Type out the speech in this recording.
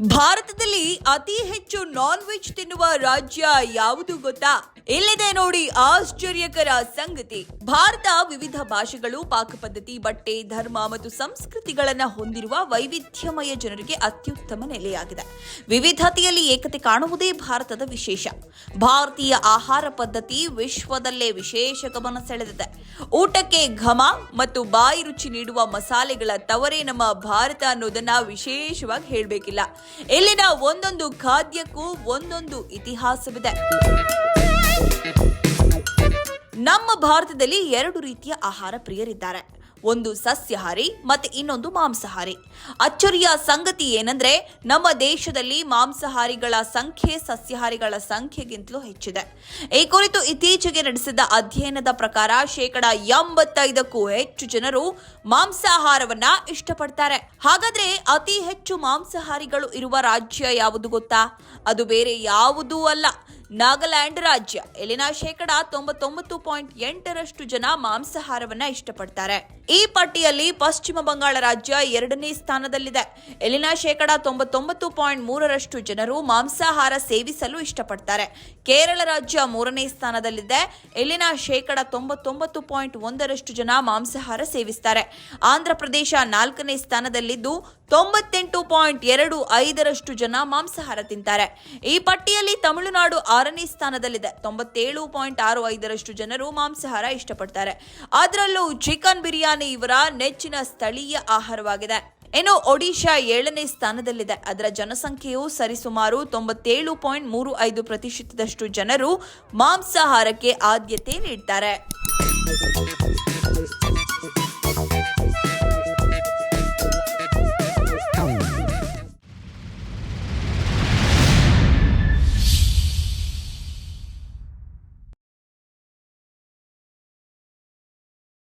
ಭಾರತದಲ್ಲಿ ಅತಿ ಹೆಚ್ಚು ನಾನ್ ವೆಜ್ ತಿನ್ನುವ ರಾಜ್ಯ ಯಾವುದು ಗೊತ್ತಾ? ಇಲ್ಲಿದೆ ನೋಡಿ ಆಶ್ಚರ್ಯಕರ ಸಂಗತಿ. ಭಾರತ ವಿವಿಧ ಭಾಷೆಗಳು, ಪಾಕ ಪದ್ಧತಿ, ಬಟ್ಟೆ, ಧರ್ಮ ಮತ್ತು ಸಂಸ್ಕೃತಿಗಳನ್ನ ಹೊಂದಿರುವ ವೈವಿಧ್ಯಮಯ ಜನರಿಗೆ ಅತ್ಯುತ್ತಮ ನೆಲೆಯಾಗಿದೆ. ವಿವಿಧತೆಯಲ್ಲಿ ಏಕತೆ ಕಾಣುವುದೇ ಭಾರತದ ವಿಶೇಷ. ಭಾರತೀಯ ಆಹಾರ ಪದ್ಧತಿ ವಿಶ್ವದಲ್ಲೇ ವಿಶೇಷ ಗಮನ ಸೆಳೆದಿದೆ. ಊಟಕ್ಕೆ ಘಮ ಮತ್ತು ಬಾಯಿ ರುಚಿ ನೀಡುವ ಮಸಾಲೆಗಳ ತವರೇ ನಮ್ಮ ಭಾರತ ಅನ್ನೋದನ್ನ ವಿಶೇಷವಾಗಿ ಹೇಳಬೇಕಿಲ್ಲ. ಇಲ್ಲಿನ ಒಂದೊಂದು ಖಾದ್ಯಕ್ಕೂ ಒಂದೊಂದು ಇತಿಹಾಸವಿದೆ. ನಮ್ಮ ಭಾರತದಲ್ಲಿ ಎರಡು ರೀತಿಯ ಆಹಾರ ಪ್ರಿಯರಿದ್ದಾರೆ. ಒಂದು ಸಸ್ಯಾಹಾರಿ ಮತ್ತೆ ಇನ್ನೊಂದು ಮಾಂಸಾಹಾರಿ. ಅಚ್ಚರಿಯ ಸಂಗತಿ ಏನಂದ್ರೆ, ನಮ್ಮ ದೇಶದಲ್ಲಿ ಮಾಂಸಾಹಾರಿಗಳ ಸಂಖ್ಯೆ ಸಸ್ಯಾಹಾರಿಗಳ ಸಂಖ್ಯೆಗಿಂತಲೂ ಹೆಚ್ಚಿದೆ. ಈ ಕುರಿತು ಇತ್ತೀಚೆಗೆ ನಡೆಸಿದ ಅಧ್ಯಯನದ ಪ್ರಕಾರ ಶೇಕಡ ಎಂಬತ್ತೈದಕ್ಕೂ ಹೆಚ್ಚು ಜನರು ಮಾಂಸಾಹಾರವನ್ನ ಇಷ್ಟಪಡ್ತಾರೆ. ಹಾಗಾದ್ರೆ ಅತಿ ಹೆಚ್ಚು ಮಾಂಸಾಹಾರಿಗಳು ಇರುವ ರಾಜ್ಯ ಯಾವುದು ಗೊತ್ತಾ? ಅದು ಬೇರೆ ಯಾವುದೂ ಅಲ್ಲ. ನಾಗಾಲ್ಯಾಂಡ್ ರಾಜ್ಯ. ಇಲ್ಲಿನ ಶೇಕಡ ತೊಂಬತ್ತೊಂಬತ್ತು ಪಾಯಿಂಟ್ ಎಂಟರಷ್ಟು ಜನ ಮಾಂಸಾಹಾರವನ್ನ ಇಷ್ಟಪಡ್ತಾರೆ. ಈ ಪಟ್ಟಿಯಲ್ಲಿ ಪಶ್ಚಿಮ ಬಂಗಾಳ ರಾಜ್ಯ ಎರಡನೇ ಸ್ಥಾನದಲ್ಲಿದೆ. ಇಲ್ಲಿನ ಶೇಕಡ ತೊಂಬತ್ತೊಂಬತ್ತು ಪಾಯಿಂಟ್ ಮೂರರಷ್ಟು ಜನರು ಮಾಂಸಾಹಾರ ಸೇವಿಸಲು ಇಷ್ಟಪಡ್ತಾರೆ. ಕೇರಳ ರಾಜ್ಯ ಮೂರನೇ ಸ್ಥಾನದಲ್ಲಿದೆ. ಇಲ್ಲಿನ ಶೇಕಡ ತೊಂಬತ್ತೊಂಬತ್ತು ಪಾಯಿಂಟ್ ಒಂದರಷ್ಟು ಜನ ಮಾಂಸಾಹಾರ ಸೇವಿಸ್ತಾರೆ. ಆಂಧ್ರ ಪ್ರದೇಶ ನಾಲ್ಕನೇ ಸ್ಥಾನದಲ್ಲಿದ್ದು ತೊಂಬತ್ತೆಂಟು ಪಾಯಿಂಟ್ ಎರಡು ಐದರಷ್ಟು ಜನ ಮಾಂಸಾಹಾರ ತಿಂತಾರೆ. ಈ ಪಟ್ಟಿಯಲ್ಲಿ ತಮಿಳುನಾಡು ಆರನೇ ಸ್ಥಾನದಲ್ಲಿದೆ. ತೊಂಬತ್ತೇಳು ಪಾಯಿಂಟ್ ಆರು ಐದರಷ್ಟು ಜನರು ಮಾಂಸಾಹಾರ ಇಷ್ಟಪಡ್ತಾರೆ. ಅದರಲ್ಲೂ ಚಿಕನ್ ಬಿರಿಯಾನಿ ಇವರ ನೆಚ್ಚಿನ ಸ್ಥಳೀಯ ಆಹಾರವಾಗಿದೆ. ಇನ್ನು ಒಡಿಶಾ ಏಳನೇ ಸ್ಥಾನದಲ್ಲಿದೆ. ಅದರ ಜನಸಂಖ್ಯೆಯು ಸರಿಸುಮಾರು ತೊಂಬತ್ತೇಳು ಪಾಯಿಂಟ್ ಮೂರು ಐದು ಪ್ರತಿಶತದಷ್ಟು ಜನರು ಮಾಂಸಾಹಾರಕ್ಕೆ ಆದ್ಯತೆ ನೀಡ್ತಾರೆ.